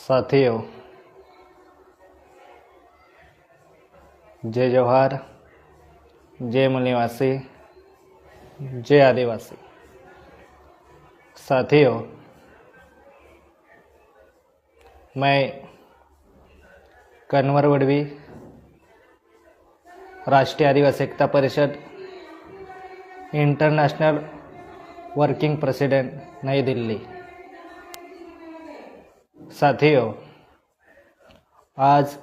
साथियों जय जवाहर जय मूल जय आदिवासी। साथियों मैं कन्वर वडवी राष्ट्रीय आदिवासी Ekta Parishad international working president नई दिल्ली। साथियों, आज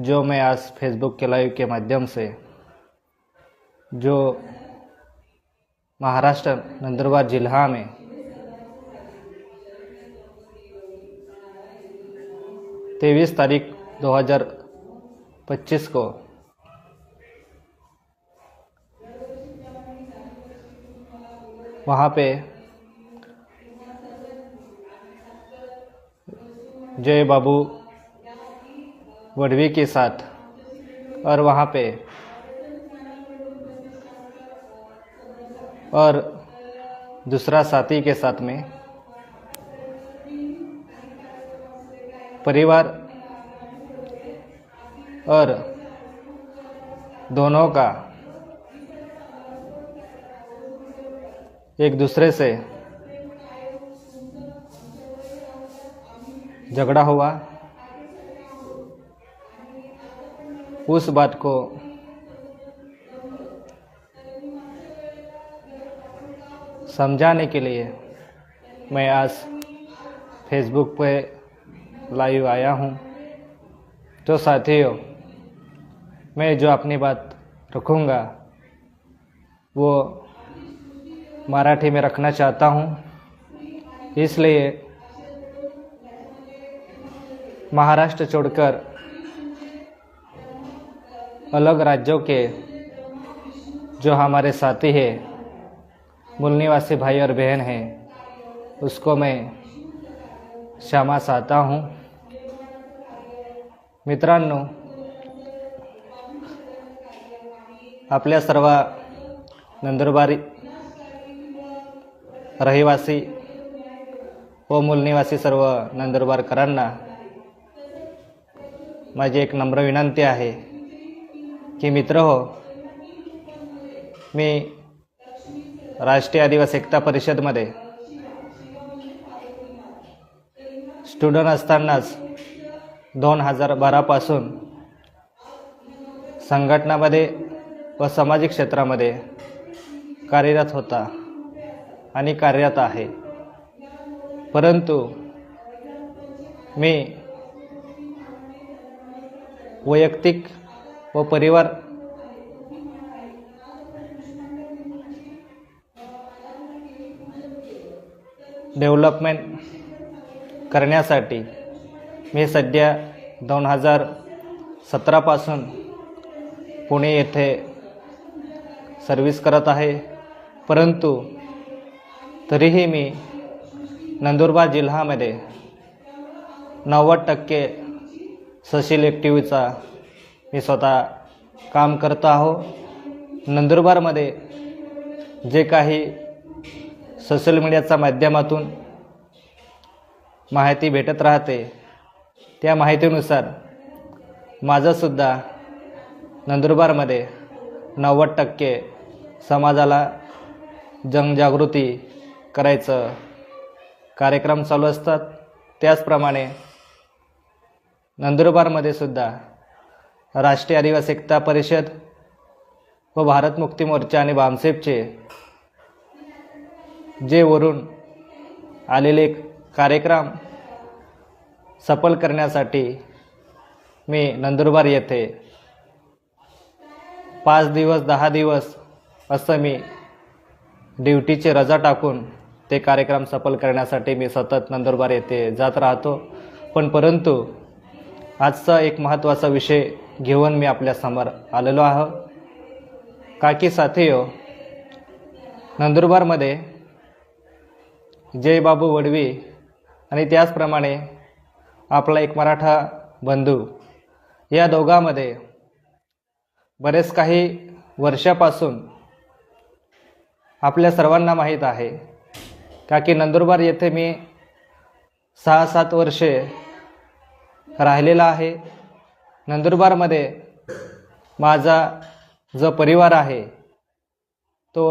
जो मैं आज फेसबुक के लाइव के माध्यम से जो महाराष्ट्र नंदुरबार जिला में तेईस तारीख 2025 को वहाँ पे जय बाबू वडवी के साथ। और वहाँ पे और दूसरा साथी के साथ में परिवार और दोनों का एक दूसरे से झगड़ा हुआ। उस बात को समझाने के लिए मैं आज फेसबुक पे लाइव आया हूँ। तो साथियों, मैं जो अपनी बात रखूँगा, वो मराठी में रखना चाहता हूँ। इसलिए महाराष्ट्र छोड़कर अलग राज्यों के जो हमारे साथी हैं, मूल निवासी भाई और बहन हैं, उसको मैं क्षमा चाहता हूँ। मित्रांनो, आपल्या सर्व नंदुरबारी रहिवासी व मूलनिवासी सर्व नंदुरबारकरांना माझी एक नम्र विनंती आहे की मित्र हो मी राष्ट्रीय आदिवासी एकता परिषदमध्ये स्टुडंट असतानाच दोन हजार बारापासून संघटनामध्ये व सामाजिक क्षेत्रामध्ये कार्यरत होता आणि कार्यरत आहे. परंतु मी वैयक्तिक व परिवार. डेव्हलपमेंट करण्यासाठी मी सध्या दोन हजार सतरापासून पुणे येथे सर्विस करत आहे. परंतु तरीही मी नंदुरबार जिल्ह्यामध्ये नव्वद टक्के ससिलेक्टिव्हचा मी स्वतः काम करतो आहो. नंदुरबारमध्ये जे काही सोशल मीडियाच्या माध्यमातून माहिती भेटत राहते त्या माहितीनुसार माझंसुद्धा नंदुरबारमध्ये नव्वद टक्के समाजाला जनजागृती करायचं कार्यक्रम चालू असतात. त्याचप्रमाणे नंदुरबारमध्ये सुद्धा राष्ट्रीय आदिवासी एकता परिषद व भारत मुक्ती मोर्चा आणि बामसेपचे जे वरून आलेले कार्यक्रम सफल करण्यासाठी मी नंदुरबार येथे पाच दिवस दहा दिवस असं मी ड्युटीची रजा टाकून ते कार्यक्रम सफल करण्यासाठी मी सतत नंदुरबार येथे जात राहतो. पण परंतु आजचा एक महत्त्वाचा विषय घेऊन मी आपल्यासमोर आलेलो आहो. काकी साथीयो नंदुरबारमध्ये जयबाबू वडवी आणि त्याचप्रमाणे आपला एक मराठा बंधू या दोघांमध्ये बरेच काही वर्षापासून आपल्या सर्वांना माहीत आहे. का की नंदुरबार येथे मी सहा सात वर्षे राहिलेला आहे. नंदुरबारमध्ये माझा जो परिवार आहे तो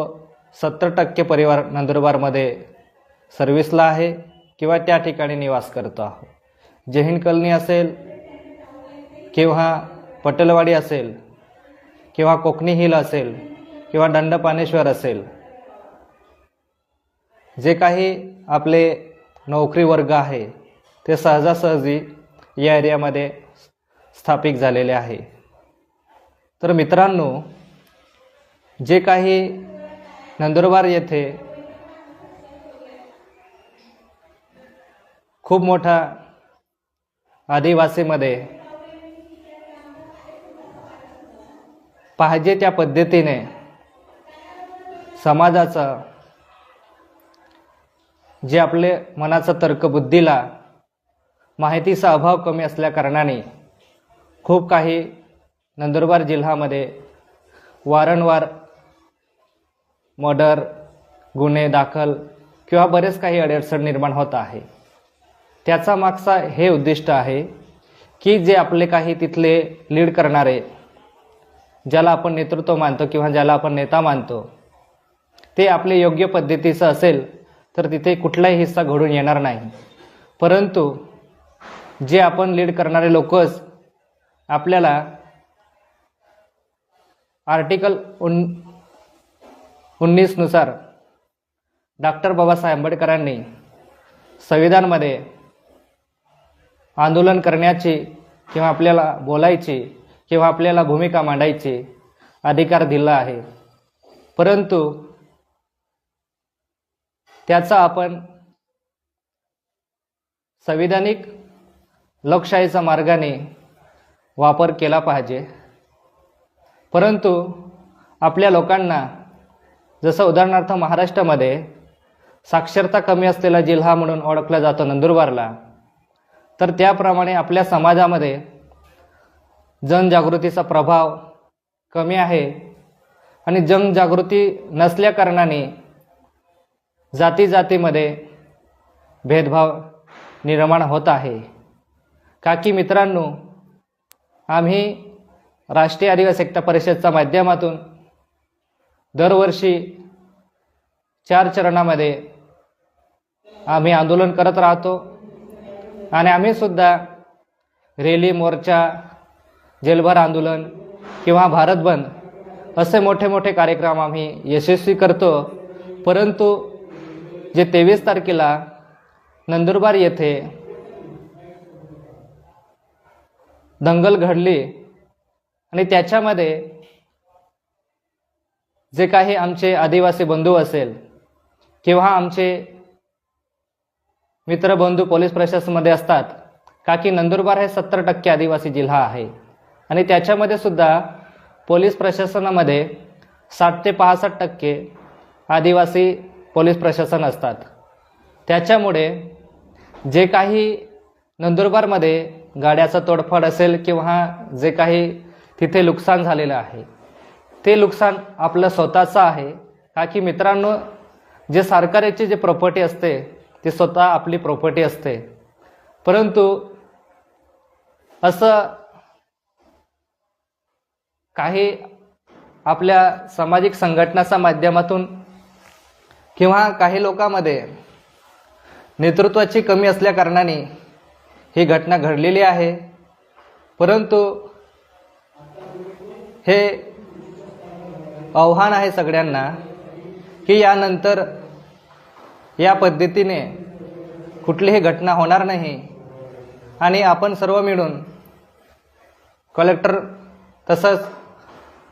सत्तर टक्के परिवार नंदुरबारमध्ये सर्विसला आहे किंवा त्या ठिकाणी निवास करतो आहोत. जहीन कलनी असेल किंवा पटेलवाडी असेल किंवा कोकणी हिल असेल किंवा दंडपानेश्वर असेल जे काही आपले नोकरी वर्ग आहे ते सहजासहजी या एरियामध्ये स्थापित झालेले आहे. तर मित्रांनो जे काही नंदुरबार येथे खूप मोठा आदिवासीमध्ये पाहिजे त्या पद्धतीने समाजाचा जे आपले मनाचा तर्कबुद्धीला माहितीचा अभाव कमी असल्याकारणाने खूप काही नंदुरबार जिल्ह्यामध्ये वारंवार मर्डर गुन्हे दाखल किंवा बरेच काही अडचण निर्माण होत आहे. त्याचा मागचा हे उद्दिष्ट आहे की जे आपले काही तिथले लीड करणारे ज्याला आपण नेतृत्व मानतो किंवा ज्याला आपण नेता मानतो ते आपले योग्य पद्धतीचं असेल तर तिथे कुठलाही हिस्सा घडून येणार नाही. परंतु जे आपण लीड करणारे लोकच आपल्याला आर्टिकल उन उन्नीसनुसार डॉक्टर बाबासाहेब आंबेडकरांनी संविधानमध्ये आंदोलन करण्याची किंवा आपल्याला बोलायची किंवा आपल्याला भूमिका मांडायची अधिकार दिला आहे. परंतु त्याचा आपण संविधानिक लोकशाहीचा मार्गाने वापर केला पाहिजे. परंतु आपल्या लोकांना जसं उदाहरणार्थ महाराष्ट्रामध्ये साक्षरता कमी असलेला जिल्हा म्हणून ओळखला जातो नंदुरबारला तर त्याप्रमाणे आपल्या समाजामध्ये जनजागृतीचा प्रभाव कमी आहे आणि जनजागृती नसल्याकारणाने जाती जातीमध्ये भेदभाव निर्माण होत आहे. का की मित्रांनो आम्ही राष्ट्रीय आदिवासी एकता परिषदच्या माध्यमातून दरवर्षी चार चरणामध्ये आम्ही आंदोलन करत राहतो आणि आम्हीसुद्धा रेली मोर्चा जेलभर आंदोलन किंवा भारत बंद असे मोठे मोठे कार्यक्रम आम्ही यशस्वी करतो. परंतु जे तेवीस तारखेला नंदुरबार येथे दंगल घडली आणि त्याच्यामध्ये जे काही आमचे आदिवासी बंधू असेल किंवा आमचे मित्रबंधू पोलीस प्रशासनामध्ये असतात का की नंदुरबार हे सत्तर टक्के आदिवासी जिल्हा आहे. आणि त्याच्यामध्ये सुद्धा पोलीस प्रशासनामध्ये साठ ते पासष्ट टक्के आदिवासी पोलीस प्रशासन असतात. त्याच्यामुळे जे काही नंदुरबारमध्ये गाड्याचा तोडफाड असेल किंवा जे काही तिथे नुकसान झालेलं आहे ते नुकसान आपलं स्वतःचं आहे. का की मित्रांनो जे सरकारची जे प्रॉपर्टी असते ती स्वतः आपली प्रॉपर्टी असते. परंतु असं काही आपल्या सामाजिक संघटनाच्या माध्यमातून किंवा काही लोकांमध्ये नेतृत्वाची कमी असल्याकारणाने ही घटना घडलेली आहे. परंतु हे आव्हान आहे सगळ्यांना की यानंतर या पद्धतीने कुठलीही घटना होणार नाही. आणि आपण सर्व मिळून कलेक्टर तसंच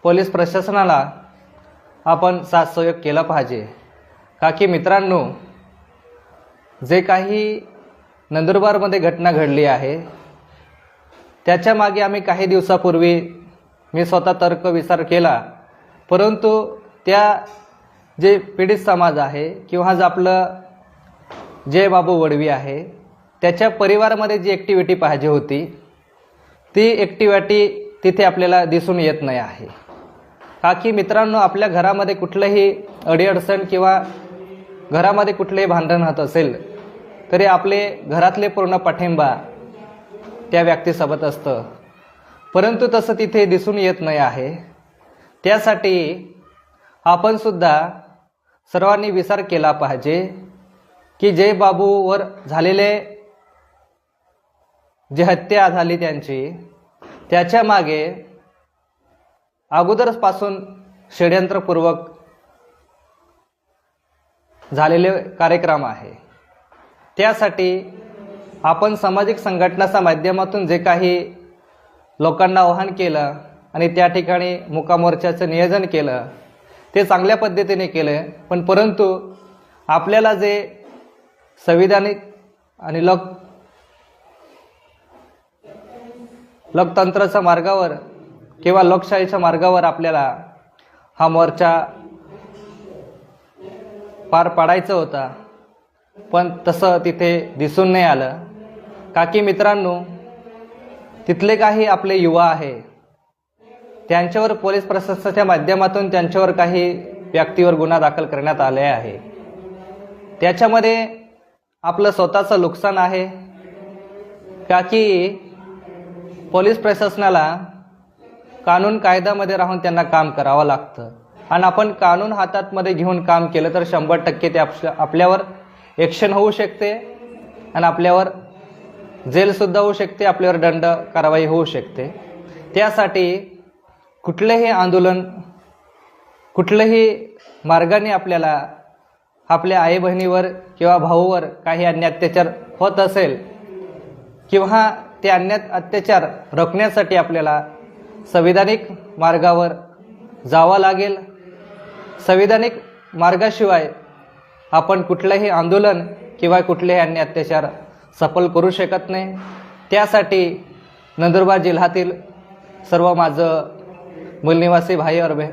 पोलीस प्रशासनाला आपण साथ सहयोग केला पाहिजे. का की मित्रांनो जे काही नंदुरबारमध्ये घटना घडली आहे. त्याच्यामागे आम्ही काही दिवसापूर्वी मी स्वतः तर्क विचार केला. परंतु त्या जे पीडित समाज आहे किंवा जे आपलं जयबाबू वडवी आहे त्याच्या परिवारामध्ये जी ॲक्टिव्हिटी पाहिजे होती ती ॲक्टिव्हिटी तिथे आपल्याला दिसून येत नाही आहे. का की मित्रांनो आपल्या घरामध्ये कुठलंही अडीअडचण किंवा घरामध्ये कुठलंही भांडण होत असेल तरी आपले घरातले पूर्ण पाठिंबा त्या व्यक्तीसोबत असतं. परंतु तसं तिथे दिसून येत नाही आहे. त्यासाठी आपण सुद्धा सर्वांनी विचार केला पाहिजे की जय बाबूवर झालेले जी हत्या झाली त्यांची त्याच्यामागे अगोदरपासून षडयंत्रपूर्वक झालेले कार्यक्रम आहे. त्यासाठी आपण सामाजिक संघटनाच्या माध्यमातून जे काही लोकांना आव्हान केलं आणि त्या ठिकाणी मुकामोर्चाचं नियोजन केलं ते चांगल्या पद्धतीने केलं. पण परंतु आपल्याला जे संविधानिक आणि लोक लोकतंत्राच्या मार्गावर किंवा लोकशाहीच्या मार्गावर आपल्याला हा मोर्चा पार पाडायचा होता. पण तसं तिथे दिसून नाही आलं. काकी मित्रांनो तिथले काही आपले युवा आहे त्यांच्यावर पोलीस प्रशासनाच्या माध्यमातून त्यांच्यावर काही व्यक्तीवर गुन्हा दाखल करण्यात आले आहे. त्याच्यामध्ये आपलं स्वतःचं नुकसान आहे. का की पोलीस प्रशासनाला कानून कायद्यामध्ये राहून त्यांना काम करावं लागतं. आणि आपण कानून हातातमध्ये घेऊन काम केलं तर शंभर टक्के ते आपल्या आपल्यावर ॲक्शन होऊ शकते आणि आपल्यावर जेलसुद्धा होऊ शकते आपल्यावर दंड कारवाई होऊ शकते. त्यासाठी कुठलंही आंदोलन कुठलंही मार्गाने आपल्याला आपल्या आई बहिणीवर किंवा भाऊवर काही अन्य अत्याचार होत असेल किंवा ते अन्य अत्याचार रोखण्यासाठी आपल्याला संविधानिक मार्गावर जावं लागेल. संविधानिक मार्गाशिवाय आपण कुठलंही आंदोलन किंवा कुठलेही अन्य अत्याचार सफल करू शकत नाही. त्यासाठी नंदुरबार जिल्ह्यातील सर्व माझं मूलनिवासी भाई और बे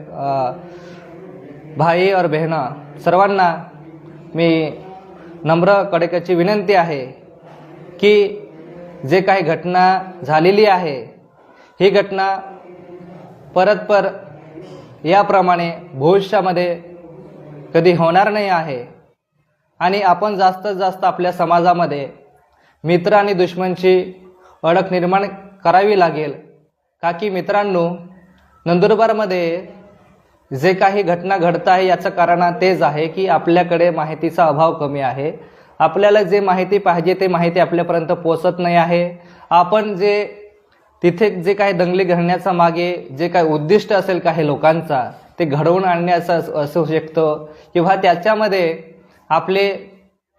भाई और बहिणा सर्वांना मी नम्र कडेकाची विनंती आहे की जे काही घटना झालेली आहे ही घटना परत पर याप्रमाणे भविष्यामध्ये कधी होणार नाही आहे. आणि आपण जास्तीत जास्त आपल्या समाजामध्ये मित्र आणि दुश्मनची ओळख निर्माण करावी लागेल. का की मित्रांनो नंदुरबारमध्ये जे काही घटना घडत आहे याचं कारण तेच आहे की आपल्याकडे माहितीचा अभाव कमी आहे. आपल्याला जे माहिती पाहिजे ते माहिती आपल्यापर्यंत पोचत नाही आहे. आपण जे तिथे जे काही दंगली घडण्याचा मागे जे काही उद्दिष्ट असेल काही लोकांचा ते घडवून आणण्याचं असू शकतं किंवा त्याच्यामध्ये आपले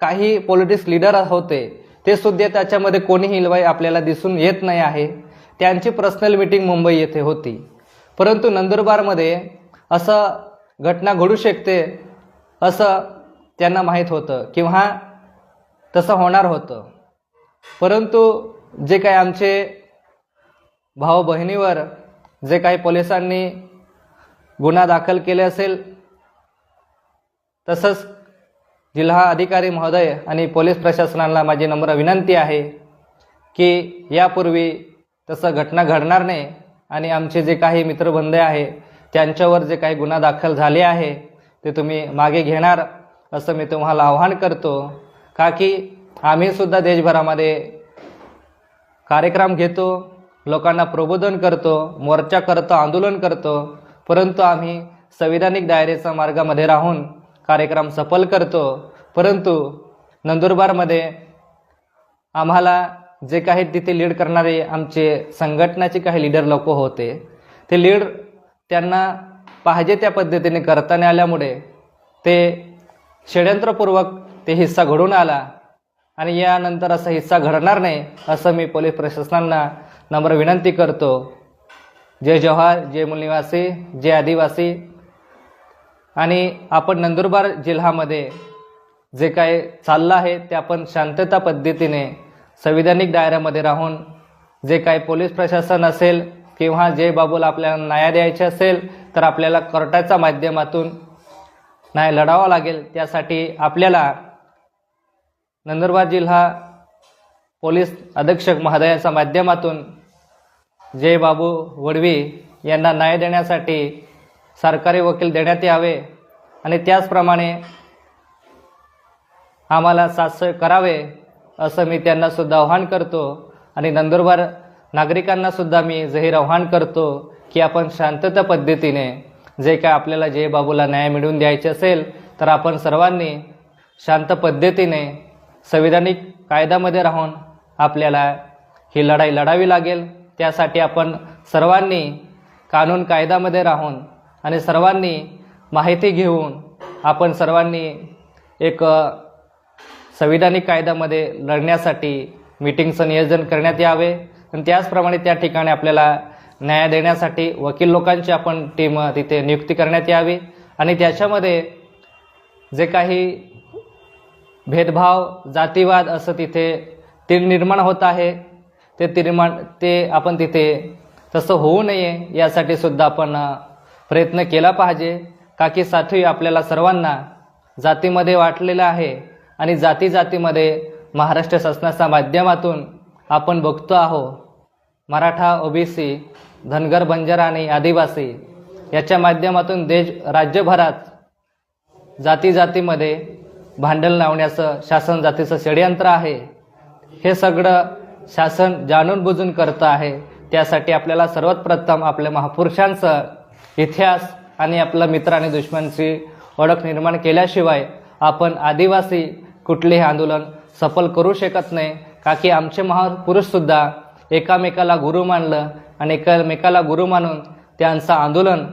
काही पॉलिटिक्स लिडर होते ते सुद्धा त्याच्यामध्ये कोणीही लवाई आपल्याला दिसून येत नाही आहे. त्यांची पर्सनल मिटिंग मुंबई येथे होती. परंतु नंदुरबारमध्ये असं घटना घडू शकते असं त्यांना माहीत होतं किंवा तसं होणार होतं. परंतु जे काही आमचे भाऊ बहिणीवर जे काही पोलिसांनी गुन्हा दाखल केले असेल तसंच जिल्हा अधिकारी महोदय आणि पोलीस प्रशासनाला माझी नम्र विनंती आहे की यापूर्वी तसं घटना घडणार नाही आणि आमचे जे काही मित्रबंधे आहे त्यांच्यावर जे काही गुन्हा दाखल झाले आहे ते तुम्ही मागे घेणार असं मी तुम्हाला आव्हान करतो. का की आम्हीसुद्धा देशभरामध्ये कार्यक्रम घेतो लोकांना प्रबोधन करतो मोर्चा करतो आंदोलन करतो परंतु आम्ही संविधानिक दायरेच्या मार्गामध्ये राहून कार्यक्रम सफल करतो. परंतु नंदुरबारमध्ये आम्हाला जे काही तिथे लीड करणारे आमचे संघटनाचे काही लीडर लोक होते ते लीड त्यांना पाहिजे त्या पद्धतीने करता आल्यामुळे ते षडयंत्रपूर्वक ते हिस्सा घडून आला आणि यानंतर असा हिस्सा घडणार नाही असं मी पोलीस प्रशासनांना नम्र विनंती करतो. जय जवाहर जय मूलनिवासी जय आदिवासी. आणि आपण नंदुरबार जिल्ह्यामध्ये जे काय चाललं आहे ते आपण शांतता पद्धतीने संविधानिक दायऱ्यामध्ये राहून जे काही पोलीस प्रशासन असेल किंवा जे बाबूला आपल्याला न्याय द्यायचे असेल तर आपल्याला कोर्टाच्या माध्यमातून न्याय लढावा लागेल. त्यासाठी आपल्याला नंदुरबार जिल्हा पोलीस अधीक्षक महोदयाच्या माध्यमातून जय बाबू वडवी यांना न्याय देण्यासाठी सरकारी वकील देण्यात यावे आणि त्याचप्रमाणे आम्हाला सातसय करावे असं मी त्यांना सुद्धा आव्हान करतो. आणि नंदुरबार नागरिकांना सुद्धा मी जाहीर आव्हान करतो की आपण शांतता पद्धतीने जे काय आपल्याला जे बाबूला न्याय मिळवून द्यायचे असेल तर आपण सर्वांनी शांत पद्धतीने संविधानिक कायद्यामध्ये राहून आपल्याला ही लढाई लढावी लागेल. त्यासाठी आपण सर्वांनी कानून कायद्यामध्ये राहून आणि सर्वांनी माहिती घेऊन आपण सर्वांनी एक संविधानिक कायद्यामध्ये लढण्यासाठी मीटिंगचं नियोजन करण्यात यावे. आणि त्याचप्रमाणे त्या ठिकाणी आपल्याला न्याय देण्यासाठी वकील लोकांची आपण टीम तिथे नियुक्ती करण्यात यावी. आणि त्याच्यामध्ये जे काही भेदभाव जातीवाद असं तिथे तीर निर्माण होत आहे ते निर्माण ते आपण तिथे तसं होऊ नये यासाठी सुद्धा आपण प्रयत्न केला पाहिजे. का की साथी आपल्याला सर्वांना जातीमध्ये वाटलेलं आहे आणि जाती जातीमध्ये महाराष्ट्र शासनाच्या माध्यमातून आपण बघतो आहो मराठा ओबीसी धनगर बंजारा आणि आदिवासी याच्या माध्यमातून देश राज्यभरात जाती जातीमध्ये भांडण लावण्याचं शासन जातीचं षडयंत्र आहे. हे सगळं शासन जाणून बुजून करतं आहे. त्यासाठी आपल्याला सर्वात प्रथम आपल्या महापुरुषांचं इतिहास आणि आपला मित्र आणि दुश्मनची ओळख निर्माण केल्याशिवाय आपण आदिवासी कुठलेही आंदोलन सफल करू शकत नाही. का की आमचे महापुरुषसुद्धा एकामेकाला गुरु मानलं आणि एकामेकाला गुरु मानून त्यांचं आंदोलन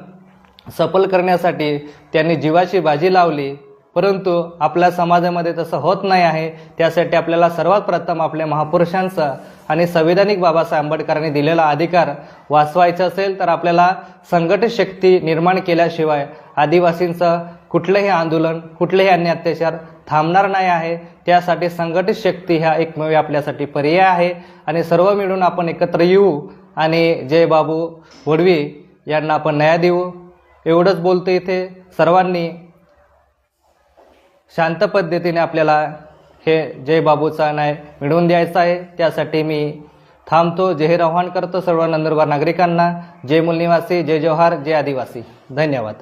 सफल करण्यासाठी त्यांनी जीवाची बाजी लावली. परंतु आपल्या समाजामध्ये तसं होत नाही आहे. त्यासाठी आपल्याला सर्वात प्रथम आपल्या महापुरुषांचं आणि संविधानिक बाबासाहेब आंबेडकरांनी दिलेला अधिकार वाचवायचा असेल तर आपल्याला संघटित शक्ती निर्माण केल्याशिवाय आदिवासींचं कुठलंही आंदोलन कुठलेही अन्य अत्याचार थांबणार नाही आहे. त्यासाठी संघटित शक्ती ह्या एकमेव आपल्यासाठी पर्याय आहे. आणि सर्व मिळून आपण एकत्र येऊ आणि जयबाबू वडवी यांना आपण न्याय देऊ. एवढंच बोलतो इथे. सर्वांनी शांत पद्धतीने आपल्याला हे जय बाबूचा न्याय मिळवून द्यायचा आहे. त्यासाठी मी थांबतो. जाहीर आव्हान करतो सर्व नंदुरबार नागरिकांना. जय मूल निवासी जय जवाहर जय आदिवासी. धन्यवाद.